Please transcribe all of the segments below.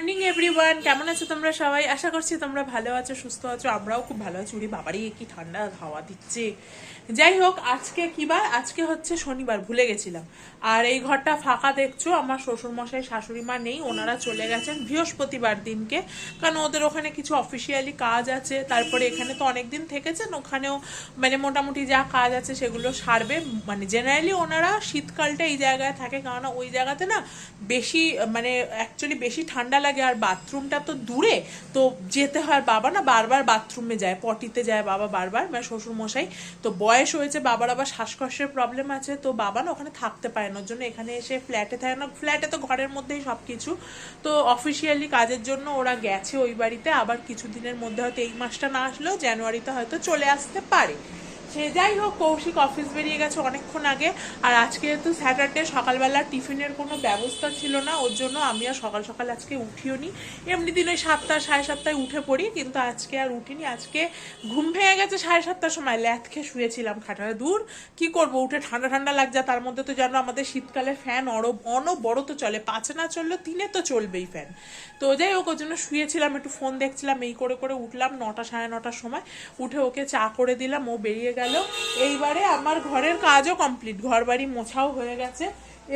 Morning, everyone. কেমন আছো তোমরা সবাই? আশা করছি তোমরা ভালো আছো, সুস্থ আছো। আমরাও খুব ভালো আছি। উড়ি বাবারই কি ঠান্ডা হাওয়া দিচ্ছে। যাই হোক, আজকে কি বার আজকে হচ্ছে শনিবার, ভুলে গেছিলাম। আর এই ঘরটা ফাঁকা দেখছ, আমার শ্বশুরমশাই শাশুড়ি মা নেই, ওনারা চলে গেছেন বৃহস্পতিবার দিনকে। কারণ ওদের ওখানে কিছু অফিসিয়ালি কাজ আছে। তারপরে এখানে তো অনেক দিন থেকেছেন, ওখানেও মানে মোটামুটি যা কাজ আছে সেগুলো সারবে। মানে জেনারেলি ওনারা শীতকালটা এই জায়গায় থাকে কারণ ওই জায়গাতে না বেশি মানে অ্যাকচুয়ালি বেশি ঠান্ডা লাগে আর বাথরুমটা তো দূরে, তো যেতে হয় বাবা না বারবার বাথরুমে যায়, পটিতে যায় বাবা বারবার মানে শ্বশুর মশাই তো বয়স হয়েছে, বাবার আবার শ্বাসকষ্টের প্রবলেম আছে, তো বাবা না ওখানে থাকতে পারে না জন্য এখানে এসে ফ্ল্যাটে থাকে না ফ্ল্যাটে তো ঘরের মধ্যেই সব কিছু তো অফিসিয়ালি কাজের জন্য ওরা গেছে ওই বাড়িতে, আবার কিছুদিনের মধ্যে হয়তো এই মাসটা না আসলেও জানুয়ারিতে হয়তো চলে আসতে পারে। সে যাই হোক, কৌশিক অফিস বেরিয়ে গেছে অনেকক্ষণ আগে। আর আজকে যেহেতু স্যাটারডে সকালবেলা টিফিনের কোনো ব্যবস্থা ছিল না, ওর জন্য আমি আর সকাল সকাল আজকে উঠিও নি এমনি দিন ওই সাতটা, সাড়ে সাতটায় উঠে পড়ি, কিন্তু আজকে আর উঠিনি। আজকে ঘুম ভেঙে গেছে সাড়ে সাতটার সময়। ল্যাথ খেয়ে শুয়েছিলাম খাটারে। দূর, কি করব? উঠে ঠান্ডা ঠান্ডা লাগছে তার মধ্যে তো জানো আমাদের শীতকালে ফ্যান অর অনবরত চলে। পাঁচে না চললেও তিনে তো চলবেই ফ্যান তো যাই হোক, ওর জন্য শুয়েছিলাম, একটু ফোন দেখছিলাম, এই করে করে উঠলাম নটা, সাড়ে নটার সময়। উঠে ওকে চা করে দিলাম, ও বেরিয়ে গেল। এইবারে আমার ঘরের কাজও কমপ্লিট ঘর বাড়ি মোছাও হয়ে গেছে।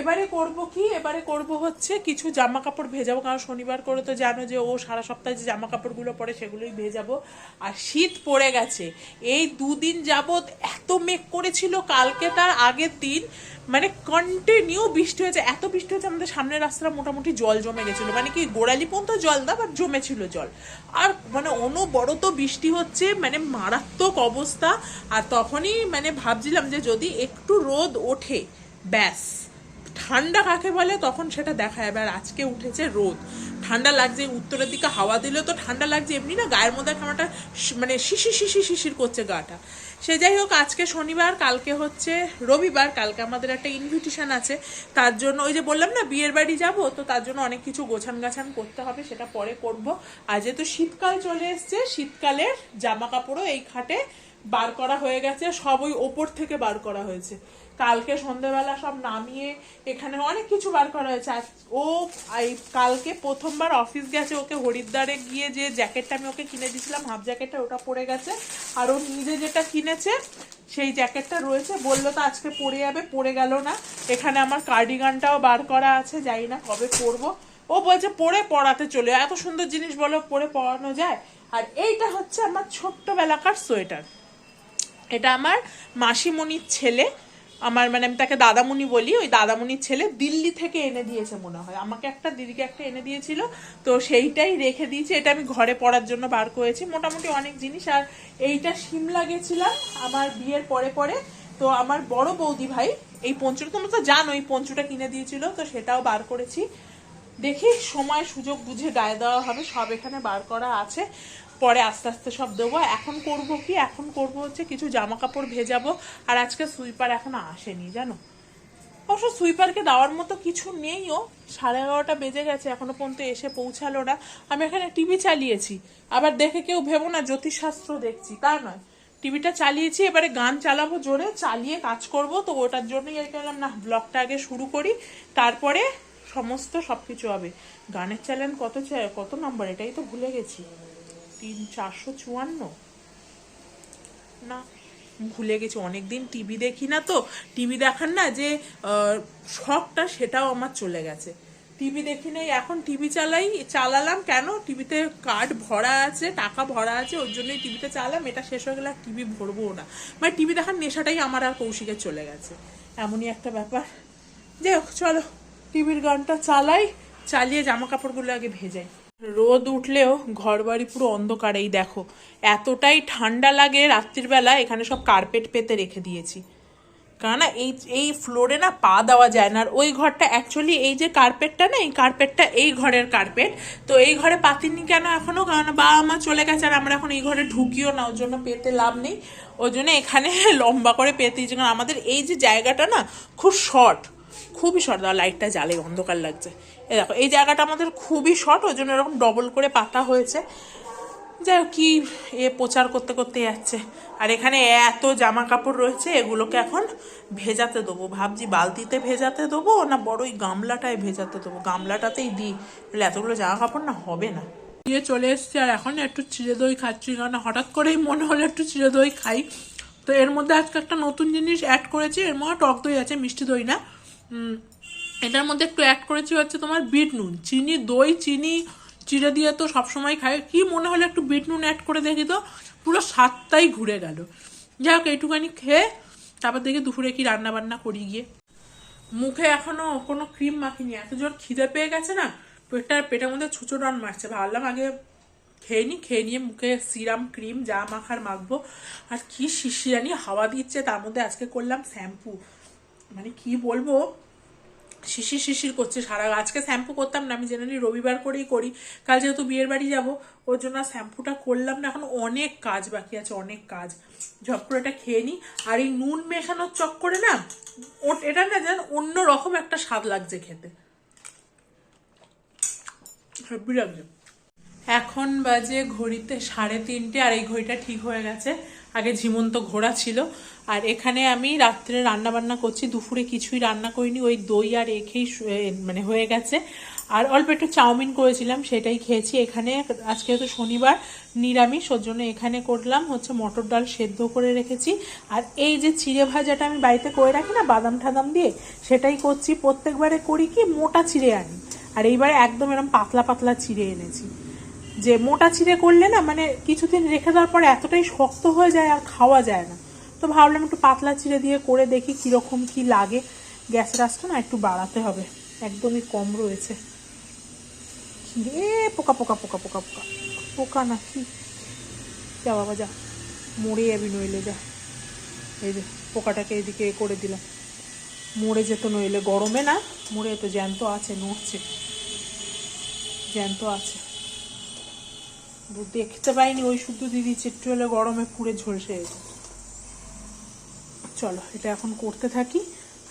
এবারে করব কি? এবারে করব হচ্ছে কিছু জামা কাপড় ভেজাবো, কারণ শনিবার করে তো জানো যে ও সারা সপ্তাহে যে জামা কাপড়গুলো পরে সেগুলোই ভেজাবো। আর শীত পড়ে গেছে। এই দুদিন যাবৎ এত মেঘ করেছিল কালকে তার আগের দিন। মানে কন্টিনিউ বৃষ্টি হয়েছে। এত বৃষ্টি হয়েছে আমাদের সামনের রাস্তাটা মোটামুটি জল জমে গেছিল। মানে কি গোড়ালি পর্যন্ত জল না বাট জমেছিল জল। আর মানে অনবরত বৃষ্টি হচ্ছে মানে মারাত্মক অবস্থা। আর তখনই মানে ভাবছিলাম যে যদি একটু রোদ ওঠে, ব্যাস। ঠান্ডা কাকে বলে, তখন সেটা দেখা যাবে। আর আজকে উঠেছে রোদ। ঠান্ডা লাগছে, উত্তরের দিকে হাওয়া দিলে তো ঠান্ডা লাগছে, এমনি না গায়ের মধ্যে শ- মানে শিশি শিশি শিশির করছে গাটা। সে যাই হোক, আজকে শনিবার, কালকে হচ্ছে রবিবার, কালকে আমাদের একটা ইনভিটেশন আছে। তার জন্য ওই যে বললাম না, বিয়ের বাড়ি যাব, তো তার জন্য অনেক কিছু গোছান গাছান করতে হবে, সেটা পরে করব। আর যেহেতু শীতকাল চলে এসছে, শীতকালের জামা কাপড়ও এই খাটে বার করা হয়ে গেছে সব ওই ওপর থেকে বার করা হয়েছে। কালকে সন্ধ্যেবেলা সব নামিয়ে এখানে অনেক কিছু বার করা হয়েছে। আজ ও কালকে প্রথমবার অফিস গেছে, ওকে হরিদ্বারে গিয়ে যে জ্যাকেটটা আমি ওকে কিনে দিয়েছিলাম হাফ জ্যাকেটটা ওটা পরে গেছে। আর ও নিজে যেটা কিনেছে, সেই জ্যাকেটটা রয়েছে। বলল তো আজকে পরে যাবে, পরে গেল না। এখানে আমার কার্ডিগানটাও বার করা আছে, জানি না কবে পরবো। ও বলছে, পরে পড়াতে চলে এত সুন্দর জিনিস বলো, পরে পড়ানো যায়। আর এইটা হচ্ছে আমার ছোট্টবেলাকার সোয়েটার। এটা আমার মাসিমণির ছেলে আমার মানে আমি তাকে দাদামণি বলি, ওই দাদামণির ছেলে দিল্লি থেকে এনে দিয়েছে মনে হয়। আমাকে একটা দিদিকে একটা এনে দিয়েছিল, তো সেইটাই রেখে দিয়েছি। এটা আমি ঘরে পড়ার জন্য বার করেছি। মোটামুটি অনেক জিনিস, আর এইটা সিমলা গেছিলাম আমার বিয়ের পরে পরে। তো আমার বড় বৌদি ভাই, এই পঞ্চুটা তোমরা তো জানো, এই পঞ্চুটা কিনে দিয়েছিল, তো সেটাও বার করেছি। দেখি, সময় সুযোগ বুঝে গায়ে দেওয়া হবে, সব এখানে বার করা আছে। পরে আস্তে আস্তে সব দেবো। এখন করব কি? এখন করব হচ্ছে কিছু জামা কাপড় ভেজাবো। আর আজকে সুইপার এখন আসেনি, জানো? অবশ্য সুইপারকে দেওয়ার মতো কিছু নেইও সাড়ে এগারোটা বেজে গেছে, এখনও পর্যন্ত এসে পৌঁছালো না। আমি এখানে টিভি চালিয়েছি। আবার দেখে কেউ ভেবো না, জ্যোতিষশাস্ত্র দেখছি। তা নয়। টিভিটা চালিয়েছি, এবারে গান চালাবো জোরে, চালিয়ে কাজ করব। তো ওটার জন্যই আর করলাম না ব্লগটা আগে শুরু করি। তারপরে সমস্ত সবকিছু হবে। গানের চ্যানেল কত কত নাম্বার এটাই তো ভুলে গেছি। তিন, চারশো চুয়ান্ন? না, ভুলে গেছি, অনেকদিন টিভি দেখি না তো। টিভি দেখার না যে শখটা সেটাও আমার চলে গেছে। টিভি দেখি নাই, এখন টিভি চালাই, চালালাম কেন? টিভিতে কার্ড ভরা আছে, টাকা ভরা আছে, ওর জন্যই টিভিতে চালাম এটা শেষ হয়ে গেলে আর টিভি ভরবো না। মানে টিভি দেখার নেশাটাই আমার আর কৌশিকের চলে গেছে। এমনই একটা ব্যাপার। যাই হোক, চলো, টিভির গানটা চালাই, চালিয়ে জামা কাপড়গুলো আগে ভেজাই। রোদ উঠলেও ঘর বাড়ি পুরো অন্ধকার এই দেখো। এতটাই ঠান্ডা লাগে রাত্রির বেলা এখানে সব কার্পেট পেতে রেখে দিয়েছি। কারণ না এই এই ফ্লোরে না পা দেওয়া যায় না। আর ওই ঘরটা অ্যাকচুয়ালি এই যে কার্পেটটা না, এই কার্পেটটা এই ঘরের কার্পেট তো এই ঘরে পাতিনি কেন এখনও কারণ বাবা মা চলে গেছে আর আমরা এখন এই ঘরে ঢুকিও না, ওর জন্য পেতে লাভ নেই। ওই জন্য এখানে লম্বা করে পেতে কারণ আমাদের এই যে জায়গাটা না, খুব শর্ট খুবই শর্ট লাইটটা জ্বালে অন্ধকার লাগছে। এই দেখো, এই জায়গাটা আমাদের খুবই শর্ট ওই জন্য এরকম ডবল করে পাতা হয়েছে। যাই হোক, কি এ প্রচার করতে করতে যাচ্ছে। আর এখানে এত জামা কাপড় রয়েছে, এগুলোকে এখন ভেজাতে দেবো। ভাবছি বালতিতে ভেজাতে দেবো, না বড় ওই গামলাটায় ভেজাতে দেবো? গামলাটাতেই দিই। তাহলে এতগুলো জামা কাপড় না হবে না। দিয়ে চলে এসছি, আর এখন একটু চিড়ে দই খাচ্ছি কারণ হঠাৎ করেই মনে হলো একটু চিড়ে দই খাই। তো এর মধ্যে আজকে একটা নতুন জিনিস অ্যাড করেছি, এর মধ্যে টক দই আছে, মিষ্টি দই না। এটার মধ্যে একটু অ্যাড করেছি হচ্ছে তোমার বিট নুন। চিনি, দই, চিনি চিড়ে দিয়ে তো সবসময় খাই। কি মনে হলো একটু বিট নুন অ্যাড করে দেখি তো? পুরো স্বাদটাই ঘুরে গেল। যাই হোক, এইটুখানি খেয়ে তারপর দেখি দুপুরে কি রান্না বান্না করি গিয়ে। মুখে এখনও কোনো ক্রিম মাখিনি। এত জোর খিদে পেয়ে গেছে না? পেটটা, পেটের মধ্যে ছুচো ডান মারছে। ভাবলাম আগে খেয়ে নি, খেয়ে নিয়ে মুখে সিরাম ক্রিম যা মাখার মাখবো। আর কি শিশিরানি হাওয়া দিচ্ছে, তার মধ্যে আজকে করলাম শ্যাম্পু মানে কি বলব? শিশির শিশির করছে সারা আজকে শ্যাম্পু করতাম না, আমি জেনারেলি রবিবার করেই করি। কাল যেহেতু বিয়ের বাড়ি যাব, ওর জন্য শ্যাম্পুটা করলাম না। এখন অনেক কাজ বাকি আছে, অনেক কাজ। ঝপ করে এটা খেয়ে নিই। আর এই নুন মেশানোর চক্করে না ও- এটা না যেন অন্য রকম একটা স্বাদ লাগছে খেতে। লাগছে এখন বাজে ঘড়িতে সাড়ে তিনটে, আর এই ঘড়িটা ঠিক হয়ে গেছে। আগে ঝিমন্ত ঘোড়া ছিল। আর এখানে আমি রাত্রে রান্না বান্না করছি, দুপুরে কিছুই রান্না করিনি, ওই দই আর এখেই মানে হয়ে গেছে। আর অল্প একটু চাউমিন করেছিলাম, সেটাই খেয়েছি। এখানে আজকে তো শনিবার নিরামিষ, ওর জন্য এখানে করলাম হচ্ছে মটর ডাল সেদ্ধ করে রেখেছি। আর এই যে চিড়ে ভাজাটা আমি বাড়িতে করে রাখি না, বাদাম ঠাদাম দিয়ে, সেটাই করছি। প্রত্যেকবারে করি কি, মোটা চিড়ে আনি। আর এইবারে একদম এরকম পাতলা পাতলা চিড়ে এনেছি। যে মোটা চিড়ে করলে না মানে কিছুদিন রেখে দেওয়ার পর এতটাই শক্ত হয়ে যায় আর খাওয়া যায় না। তো ভাবলাম একটু পাতলা চিড়ে দিয়ে করে দেখি কীরকম কি লাগে। গ্যাসের আঁচটা না একটু বাড়াতে হবে। একদমই কম রয়েছে। এ পোকা পোকা পোকা পোকা পোকা। পোকা না কি? যা বাবা, যা। মরে যাবি নইলে, যা। এই যে পোকাটাকে এদিকে করে দিলাম। মরে যেত নইলে। গরমে না, মরে যেত। জ্যান্ত আছে, নড়ছে। জ্যান্ত আছে। দেখতে পাইনি, ওই শুদ্ধ দিদি একটু হলে গরমে পুড়ে ঝলসে যেত চলো, এটা এখন করতে থাকি।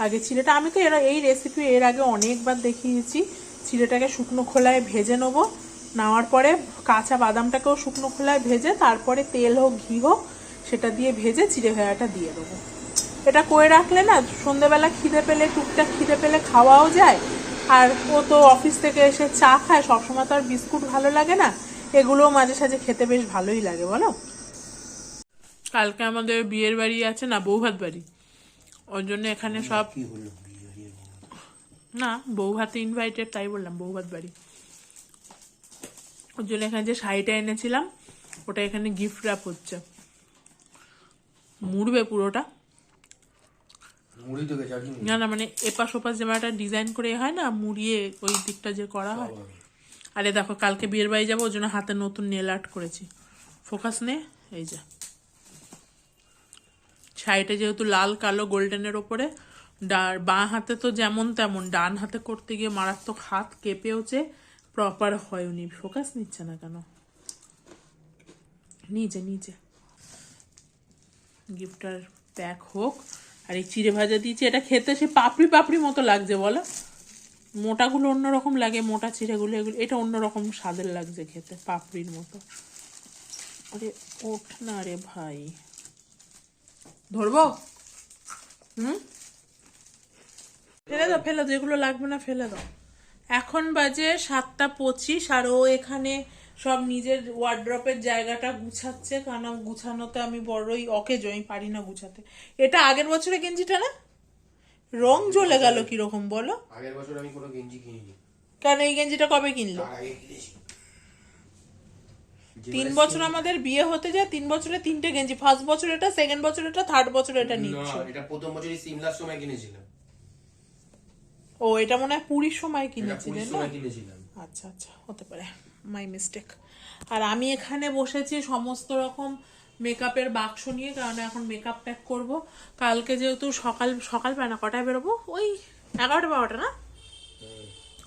আগে চিড়েটা আমি তো এর, এই রেসিপি এর আগে অনেকবার দেখিয়েছি। চিড়েটাকে শুকনো খোলায় ভেজে নেব। নেওয়ার পরে কাঁচা বাদামটাকেও শুকনো খোলায় ভেজে, তারপরে তেল হোক, ঘি হোক, সেটা দিয়ে ভেজে চিড়ে ভেড়াটা দিয়ে দেবো। এটা করে রাখলে না, সন্ধেবেলা খিদে পেলে, টুকটাক খিদে পেলে খাওয়াও যায়। আর ও তো অফিস থেকে এসে চা খায়, সবসময় তো আর বিস্কুট ভালো লাগে না। এগুলোও মাঝে সাঝে খেতে বেশ ভালোই লাগে বলো? কালকে আমাদের বিয়ের বাড়ি আছে না বৌভাত বাড়ি। ওর জন্য এখানে সব না বৌভাতে ইনভাইটেড তাই বললাম বৌভাত বাড়ি। ওর জন্য এখানে যে শাড়িটা এনেছিলাম ওটা এখানে গিফট র্যাপ হচ্ছে। মুড়বে পুরোটা। না না মানে এপাশ ওপাশ যেমন একটা ডিজাইন করে হয় না মুড়িয়ে ওই দিকটা যে করা হয় আরে দেখো, কালকে বিয়ের বাড়ি যাব ওই জন্য হাতে নতুন নেল আর্ট করেছি। ফোকাস নে, এই যে। শাড়িটা যেহেতু লাল, কালো গোল্ডেনের ওপরে বাঁ হাতে তো যেমন তেমন, ডান হাতে করতে গিয়ে মারাত্মক হাত কেঁপেওছে প্রপার হয় উনি। ফোকাস নিচ্ছে না কেন? নিজে নিজে। গিফটার প্যাক হোক, আর এই চিড়ে ভাজা দিয়েছি, এটা খেতে সে পাপড়ি পাপড়ি মতো লাগছে, বলো? মোটাগুলো অন্যরকম লাগে, মোটা চিড়েগুলো এগুলো, এটা অন্যরকম স্বাদের লাগছে খেতে, পাপড়ির মতো। আরে ওঠ না রে ভাই। ধরবো? হুম? ফেলে দাও ফেলে দাও, যেগুলো লাগবে না ফেলে দাও। এখন বাজে সাতটা পঁচিশ, আর ও এখানে সব নিজের ওয়ার্ড্রপের জায়গাটা গুছাচ্ছে কারণ গুছানোতে আমি বড়ই অকেজ, আমি পারি না গুছাতে। এটা আগের বছরে গেঞ্জিটা না? রং জ্বলে গেল কীরকম বলো? আগের বছর আমি কোনো গেঞ্জি কিনিনি। কেন এই গেঞ্জিটা কবে কিনলো? তিন বছর আমাদের বিয়ে হতে যায় তিন বছরে তিনটে গেঞ্জি। ফার্স্ট বছর এটা সেকেন্ড বছর এটা থার্ড বছর এটা নিচ্ছ। এটা প্রথম বছরই সিমলার সময় কিনেছিলাম। ও এটা মনে হয় পুরীর সময় কিনেছিলেন না? আচ্ছা আচ্ছা হতে পারে। মাই মিস্টেক আর আমি এখানে বসেছি সমস্ত রকম মেকআপের বাক্স নিয়ে, কারণ এখন মেকআপ প্যাক করব। কালকে যেহেতু সকাল সকাল পায় না, কটায় বেরোবো? ওই এগারোটা বারোটা না?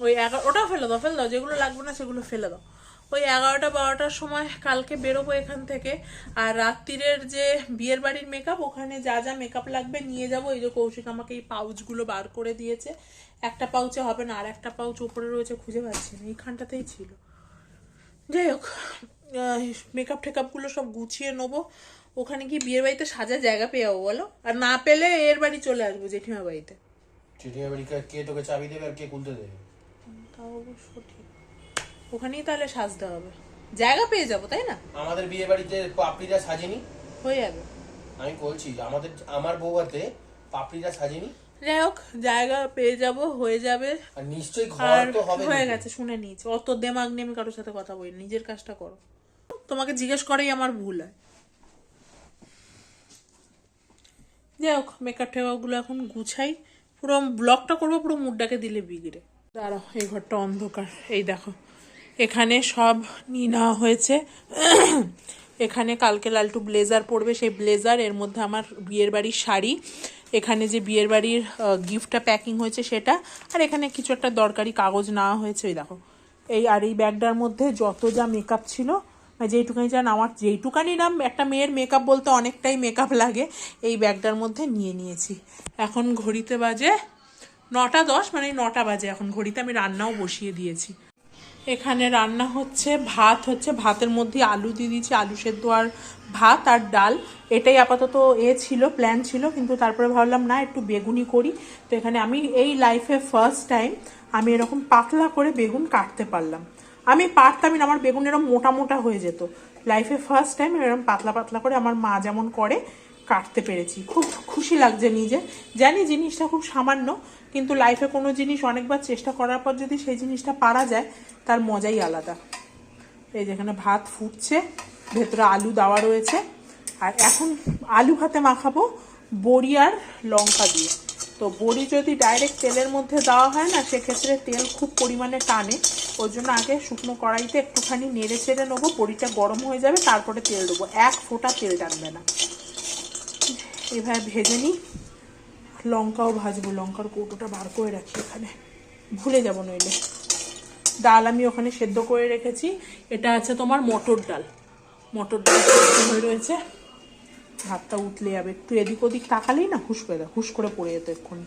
ওই এগারো, ওটাও ফেলে দাও ফেলে দাও, যেগুলো লাগবে না সেগুলো ফেলে দাও। ওই এগারোটা বারোটার সময় কালকে বেরোবো এখান থেকে। আর রাত্রিরের যে বিয়ের বাড়ির মেকআপ ওখানে যা যা মেকআপ লাগবে নিয়ে যাব। এই যে কৌশিক আমাকে এই পাউচগুলো বার করে দিয়েছে। একটা পাউচে হবে না, আর একটা পাউচ উপরে রয়েছে, খুঁজে পাচ্ছি না, এইখানটাতেই ছিল। যাই হোক মেকআপ টেকআপগুলো সব গুছিয়ে নেব। ওখানে কি বিয়ের বাড়িতে সাজা জায়গা পেয়ে যাব বলো? আর না পেলে এর বাড়ি চলে আসব জেঠিমা বাড়িতে। চিঠিয়া বাড়ি কে- তোকে চাবি দেবে আর কে খুলতে দেবে? তাও অবশ্য ঠিক। ওখানেই তাহলে সাজতে হবে। জায়গা পেয়ে যাব তাই না? আমাদের বিয়ে বাড়িতে পাপড়িটা সাজেনি। হয়ে যাবে। আমি বলছি আমাদের আমার বউয়াতে পাপড়িটা সাজেনি। যাই হোক জায়গা পেয়ে যাব হয়ে যাবে। আর নিশ্চয়ই ঘর তো হবে হয়ে গেছে শুনে নিয়েছি। অত দেমাগ নিয়ে আমি কারোর সাথে কথা বলি নিজের কাজটা করো। তোমাকে জিজ্ঞেস করেই আমার ভুল হয়। যাই হোক মেকআপ টেকআপগুলো এখন গুছাই। পুরো ব্লগটা করব পুরো মুডটাকে দিলে বিগড়ে। দাঁড়াও এই ঘরটা অন্ধকার। এই দেখো এখানে সব নিয়ে নেওয়া হয়েছে। এখানে কালকে লালটু ব্লেজার পরবে সেই ব্লেজার এর মধ্যে আমার বিয়ের বাড়ির শাড়ি। এখানে যে বিয়ের বাড়ির গিফটটা প্যাকিং হয়েছে সেটা, আর এখানে কিছু একটা দরকারি কাগজ নেওয়া হয়েছে ওই দেখো। এই, আর এই ব্যাগটার মধ্যে যত যা মেকআপ ছিল মানে যেইটুকানি জান আমার যেইটুকানি নাম একটা মেয়ের মেকআপ বলতে অনেকটাই মেকআপ লাগে, এই ব্যাগটার মধ্যে নিয়ে নিয়েছি। এখন ঘড়িতে বাজে নটা দশ মানে নটা বাজে এখন, ঘড়িতে আমি রান্নাও বসিয়ে দিয়েছি। এখানে রান্না হচ্ছে ভাত, হচ্ছে ভাতের মধ্যে আলু দিয়ে দিয়েছি, আলু সেদ্ধ আর ভাত আর ডাল। এটাই আপাতত এ ছিল প্ল্যান ছিল, কিন্তু তারপরে ভাবলাম, না, একটু বেগুনি করি। তো এখানে আমি এই লাইফে ফার্স্ট টাইম আমি এরকম পাতলা করে বেগুন কাটতে পারলাম। আমি পারতামই না, আমার বেগুন এরকম মোটা মোটা হয়ে যেত। লাইফে ফার্স্ট টাইম এরকম পাতলা পাতলা করে আমার মা যেমন করে, কাটতে পেরেছি। খুব খুশি লাগছে নিজে। জানি জিনিসটা খুব সামান্য কিন্তু লাইফে কোনো জিনিস অনেকবার চেষ্টা করার পর যদি সেই জিনিসটা পারা যায়, তার মজাই আলাদা। এই যেখানে ভাত ফুটছে, ভেতরে আলু দেওয়া রয়েছে। আর এখন আলু ভাতে মাখাবো বড়ি আর লঙ্কা দিয়ে। তো বড়ি যদি ডাইরেক্ট তেলের মধ্যে দেওয়া হয় না, সেক্ষেত্রে তেল খুব পরিমাণে টানে। ওর জন্য আগে শুকনো কড়াইতে একটুখানি নেড়ে চেড়ে নেব, বড়িটা গরম হয়ে যাবে, তারপরে তেল দেবো। এক ফোঁটা তেল টানবে না। এভাবে ভেজে নিই। লঙ্কাও ভাজবো, লঙ্কার কৌটোটা বার করে রাখি এখানে। ভুলে যাব নইলে। ডাল আমি ওখানে সেদ্ধ করে রেখেছি। এটা আছে তোমার মটর ডাল। মটর ডাল হয়ে রয়েছে। ভাতটা উঠলে যাবে। একটু এদিক ওদিক তাকালেই না হুশ দেয় হুশ করে পড়ে যেত এক্ষুনি।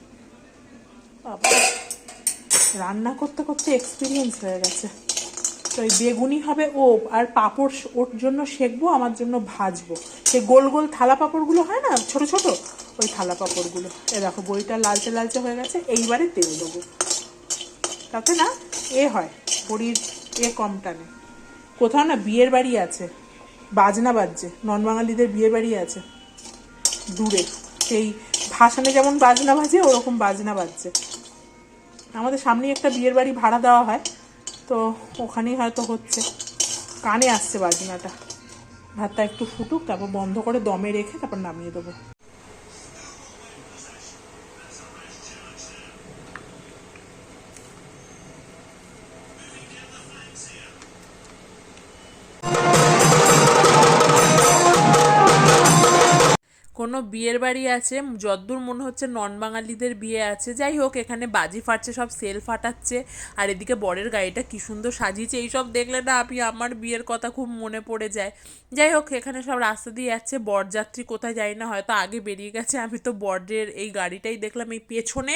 রান্না করতে করতে এক্সপিরিয়েন্স হয়ে গেছে। তো ওই বেগুনি হবে ও আর পাঁপড় ওর জন্য সেকবো, আমার জন্য ভাজবো। সে গোল গোল থালা পাঁপড়গুলো হয় না? ছোট ছোট? ওই থালা পাঁপড়গুলো। এ দেখো, বইটা লালচে লালচে হয়ে গেছে, এইবারে তেল দেবো। তাতে না, এ হয়, বড়ির এ কম টানে। কোথাও না বিয়ের বাড়ি আছে, বাজনা বাজছে নন বাঙালিদের বিয়ের বাড়ি আছে, দূরে। সেই ভাসানে যেমন বাজনা বাজে, ওরকম বাজনা বাজছে। আমাদের সামনেই একটা বিয়ের বাড়ি ভাড়া দেওয়া হয়, তো ওখানেই হয়তো হচ্ছে। কানে আসছে বাজনাটা। ভাতটা একটু ফুটুক, তারপর বন্ধ করে দমে রেখে তারপর নামিয়ে দেবো। কোনো বিয়ের বাড়ি আছে। যদ্দূর মনে হচ্ছে নন বাঙালিদের বিয়ে আছে। যাই হোক, এখানে বাজি ফাটছে, সব সেল ফাটাচ্ছে। আর এদিকে বরের গাড়িটা কি সুন্দর সাজিয়েছে, এইসব দেখলে না আমি আমার বিয়ের কথা খুব মনে পড়ে যায়। যাই হোক, এখানে সব রাস্তা দিয়ে যাচ্ছে। বরযাত্রী কোথায় যাই না, হয়তো আগে বেরিয়ে গেছে। আমি তো বরের এই গাড়িটাই দেখলাম, এই পেছনে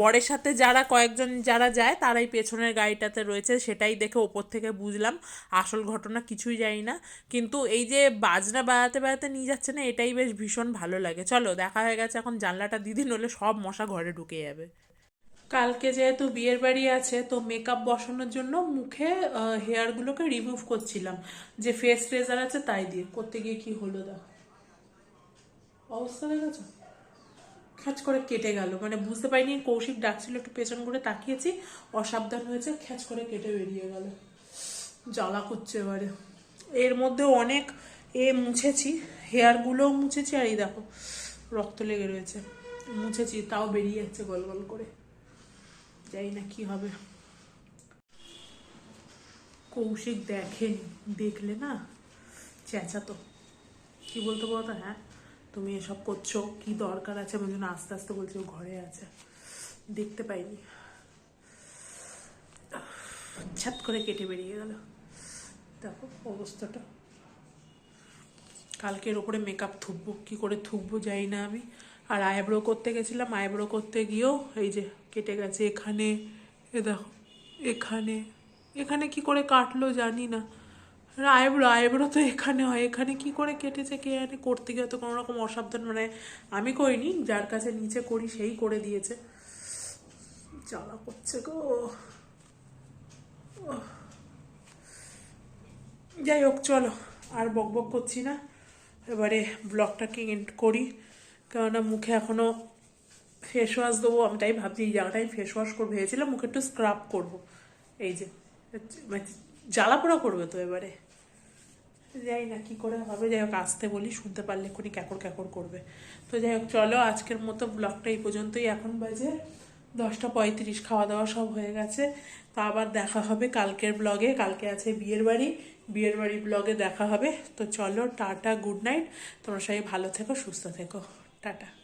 বরের সাথে যারা কয়েকজন যারা যায়, তারাই পেছনের গাড়িটাতে রয়েছে। সেটাই দেখে ওপর থেকে বুঝলাম। আসল ঘটনা কিছুই জানি না। কিন্তু এই যে বাজনা বাজাতে বাজাতে নিয়ে যাচ্ছে না, এটাই বেশ ভীষণ ভালো লাগে। চলো, দেখা হয়ে গেছে এখন জানলাটা দিদি নলে সব মশা ঘরে ঢুকে যাবে। কালকে যেহেতু বিয়ের বাড়ি আছে, তো মেকআপ বসানোর জন্য মুখে হেয়ারগুলোকে রিমুভ করছিলাম। যে ফেস রেজার আছে তাই দিয়ে। করতে গিয়ে কি হলো দা অবস্থা দেখেছ? খ্যাচ করে কেটে গেল। মানে বুঝতে পারিনি, কৌশিক ডাকছিল, একটু পেছন করে তাকিয়েছি। অসাবধান হয়েছে, খ্যাচ করে কেটে বেরিয়ে গেল। জ্বালা করছে এবারে। এর মধ্যে অনেক এ মুছেছি। হেয়ারগুলোও মুছেছি, আর এই দেখো, রক্ত লেগে রয়েছে। মুছেছি, তাও বেরিয়ে যাচ্ছে গল গল করে। জানি না কি হবে। কৌশিক দেখেনি, দেখলে না চেঁচা তো কি বলতো বলতো হ্যাঁ? তুমি এসব করছ, কি দরকার আছে? আমি জন্য আস্তে আস্তে বলছি ঘরে আছে। দেখতে পাইনি। ছাত করে কেটে বেরিয়ে গেল। দেখো অবস্থাটা। কালকের ওপরে মেকআপ থুববো কি করে থুববো যাই না আমি। আর আইব্রো করতে গেছিলাম আইব্রো করতে গিয়েও এই যে কেটে গেছে এখানে, এ দেখো, এখানে এখানে কি করে কাটলো জানি না। আইব্রো আইব্রো তো এখানে হয়, এখানে কি করে কেটেছে কে জানে, করতে গিয়ে তো কোনো রকম অসাবধান মানে আমি করিনি, যার কাছে নিচে করি সেই করে দিয়েছে। জ্বালা করছে গো। যাই হোক, চলো, আর বক বক করছি না। এবারে ব্লগটাকে এন্ড করি। কেননা মুখে এখনও ফেস ওয়াশ দেবো, আমি তাই ভাবছি এই জায়গাটায় ফেস ওয়াশ করব। ভেবেছিলাম মুখে একটু স্ক্রাব করব। এই যে মানে জ্বালা পোড়া করবে তো এবারে। যাই না, কি করে হবে? যাই হোক, আসতে বলি, শুনতে পারলে এক্ষুনি ক্যাকর ক্যাকর করবে। তো যাই হোক, চলো, আজকের মতো ব্লগটা এই পর্যন্তই। এখন বাজে দশটা পঁয়ত্রিশ, খাওয়া দাওয়া সব হয়ে গেছে। তো আবার দেখা হবে কালকের ব্লগে। কালকে আছে বিয়ের বাড়ি। বিয়ের বাড়ি ব্লগে দেখা হবে। তো চলো, টাটা, গুড নাইট। তোমরা সবাই ভালো থেকো, সুস্থ থেকো। টাটা।